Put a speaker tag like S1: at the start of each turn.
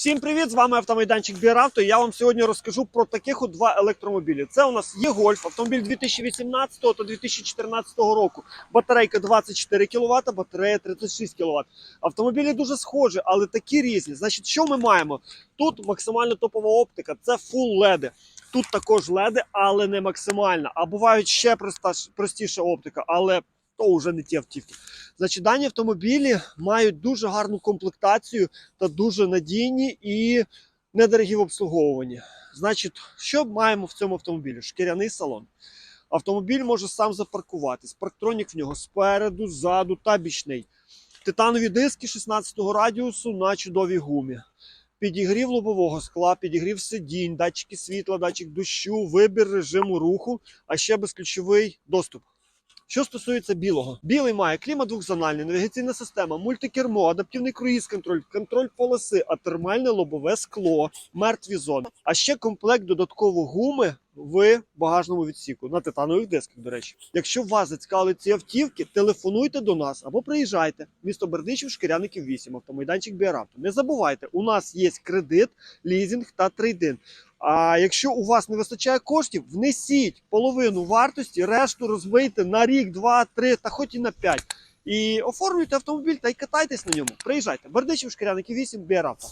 S1: Всім привіт! З вами автомайданчик Біравто. Я вам сьогодні розкажу про таких от два електромобілі. Це у нас є Гольф, автомобіль 2018 та 2014 року. Батарейка 24 кВт, батарея 36 кВт. Автомобілі дуже схожі, але такі різні. Значить, що ми маємо? Тут максимально топова оптика, це LED. Тут також LED, але не максимальна. А бувають ще проста, простіша оптика, але то вже не ті автівки. Значить, дані автомобілі мають дуже гарну комплектацію та дуже надійні і недорогі в обслуговуванні. Значить, що маємо в цьому автомобілі? Шкіряний салон. Автомобіль може сам запаркуватись. Парктронік в нього спереду, ззаду та бічний. Титанові диски 16-го радіусу на чудовій гумі. Підігрів лобового скла, підігрів сидінь, датчики світла, датчик дощу, вибір режиму руху, а ще безключовий доступ. Що стосується білого, білий має клімат двохзональний, навігаційна система, мультикермо, адаптивний круїз-контроль, контроль полоси, а термальне лобове скло, мертві зони. А ще комплект додатково гуми в багажному відсіку на титанових дисках. До речі, якщо вас зацікавили ці автівки, телефонуйте до нас або приїжджайте. Місто Бердичів, Шкіряників 8, автомайданчик Біаравто. Не забувайте, у нас є кредит, лізинг та трейдин. А якщо у вас не вистачає коштів, внесіть половину вартості, решту розбийте на рік, два, три та хоч і на п'ять. І оформлюйте автомобіль та й катайтесь на ньому. Приїжджайте. Бердичів, Шкіряники 8, Біаравто.